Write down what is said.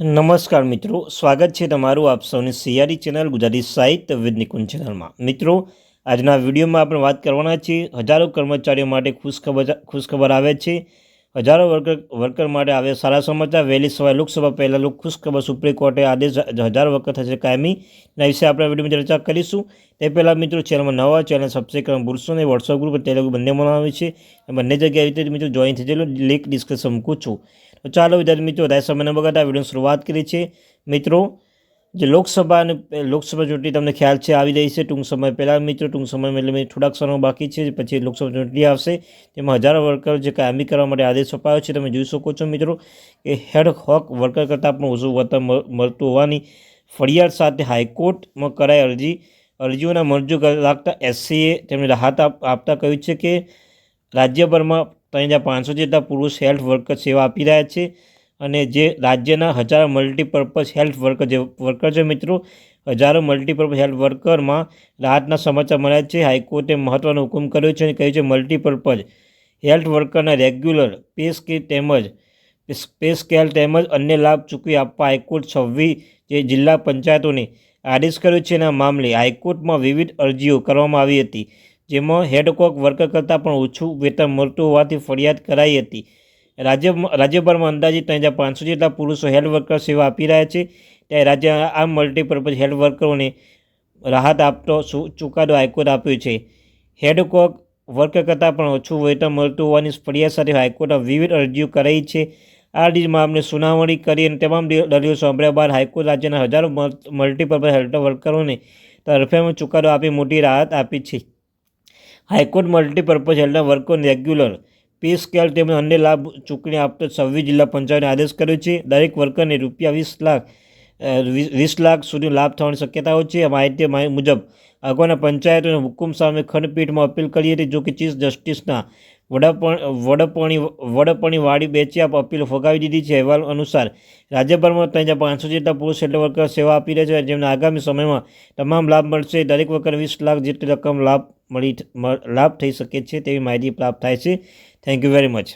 નમસ્કાર મિત્રો, સ્વાગત છે તમારું આપ સૌની સિયારી ચેનલ ગુજરાતી સાહિત્ય વિદ નિકુંજ ચેનલમાં. મિત્રો, આજના વિડીયોમાં આપણે વાત કરવાના છીએ, હજારો કર્મચારીઓ માટે ખુશખબર ખુશખબર આવે છે. હજારો વર્કર વર્કર માટે આવે સારા સમાચાર, વહેલી સવારે લોકસભા પહેલાં લોક ખુશખબર સુપ્રીમ કોર્ટે આદેશ હજારો વખત થશે કાયમી. એના વિશે આપણે વિડીયોમાં ચર્ચા કરીશું. તે પહેલાં મિત્રો ચેનલમાં નવા ચેનલ સબસ્ક્રાઈબ કરવા ભૂલશો નહીં. વોટ્સઅપ ગ્રુપ તેલુગુ બંને બનાવે છે. બંને જગ્યાએ રીતે મિત્રો જોઈન થઈ જયેલું લિંક ડિસ્કશન મૂકું છું. તો ચાલો વિદ્યાર્થી મિત્રો વધારે સમય ન બગાડતા વિડીયોની શરૂઆત કરી છે મિત્રો જે લોકસભા અને લોકસભા ચૂંટણી તમને ખ્યાલ છે, આવી રહી છે. ટૂંક સમય પહેલાં મિત્રો, ટૂંક સમયમાં એટલે થોડાક સમય બાકી છે, પછી લોકસભા ચૂંટણી આવશે. તેમાં હજારો વર્કર જે કાયમી કરવા માટે આદેશ અપાયો છે, તમે જોઈ શકો છો મિત્રો કે હેડ હોક વર્કર કરતાં પણ ઓછું વળતર મળતું હોવાની ફરિયાદ સાથે હાઈકોર્ટમાં કરાઈ અરજી. અરજીઓના મંજૂર લાગતા એસસીએ તેમને રાહત આપતા કહ્યું છે કે રાજ્યભરમાં ત્રણ હજાર પાંચસો જેટલા પુરુષ હેલ્થ વર્કર સેવા આપી રહ્યા છે. અને જે રાજ્યના હજારો મલ્ટીપર્પઝ હેલ્થ વર્કર જે વર્કર છે મિત્રો, હજારો મલ્ટીપર્પઝ હેલ્થ વર્કરમાં રાહતના સમાચાર મળ્યા છે. હાઈકોર્ટે મહત્ત્વનો હુકમ કર્યો છે અને કહ્યું છે મલ્ટીપર્પઝ હેલ્થ વર્કરના રેગ્યુલર પે સ્કેલ તેમજ પે સ્કેલ તેમજ અન્ય લાભ ચૂકવી આપવા હાઈકોર્ટ છવ્વીસ જે જિલ્લા પંચાયતોને આદેશ કર્યો છે. એના મામલે હાઈકોર્ટમાં વિવિધ અરજીઓ કરવામાં આવી હતી, જેમાં હેડકોક વર્કર કરતાં પણ ઓછું વેતન મળતું હોવાથી ફરિયાદ કરાઈ હતી. રાજ્ય રાજ્યભરમાં અંદાજિત ત્રણ હજાર પાંચસો જેટલા પુરુષો હેલ્થ વર્કર સેવા આપી રહ્યા છે. ત્યારે રાજ્ય આ મલ્ટીપર્પઝ હેલ્થ વર્કરોને રાહત આપતો ચુકાદો હાઈકોર્ટ આપ્યો છે. હેડકોક વર્કર કરતાં પણ ઓછું વેતન મળતું હોવાની ફરિયાદ સાથે હાઈકોર્ટે વિવિધ અરજીઓ કરાઈ છે. આ અરજી મામલે સુનાવણી કરી અને તમામ દલીલો સાંભળ્યા બાદ હાઈકોર્ટ રાજ્યના હજારો મલ્ટીપર્પઝ હેલ્થ વર્કરોને તરફેમાં ચુકાદો આપી મોટી રાહત આપી છે. હાઈકોર્ટ મલ્ટીપર્પઝ હેલ્થના વર્કરોને રેગ્યુલર પે સ્કેલ તેમજ અન્ય લાભ ચૂકવણી આપતો છવ્વીસ જિલ્લા પંચાયતને આદેશ કર્યો છે. દરેક વર્કરને રૂપિયા વીસ લાખ વીસ લાખ સુધી લાભ થવાની શક્યતાઓ છે. માહિતી મુજબ અગાઉના પંચાયતોના હુકુમ સામે ખંડપીઠમાં અપીલ કરી હતી જો કે ચીફ જસ્ટિસના વડાપણ, વડપણી વડપણી વાળી બેચી આપ અપીલ ફગાવી દીધી છે. અહેવાલ અનુસાર, રાજ્યભરમાં ત્રણ હજાર પાંચસો જેટલા પુરુષ સેટલ વર્કર સેવા આપી રહ્યા છે. જેમને આગામી સમયમાં તમામ લાભ મળશે. દરેક વર્કર વીસ લાખ જેટલી રકમ લાભ મળી લાભ થઈ શકે છે તેવી માહિતી પ્રાપ્ત થાય છે. Thank you very much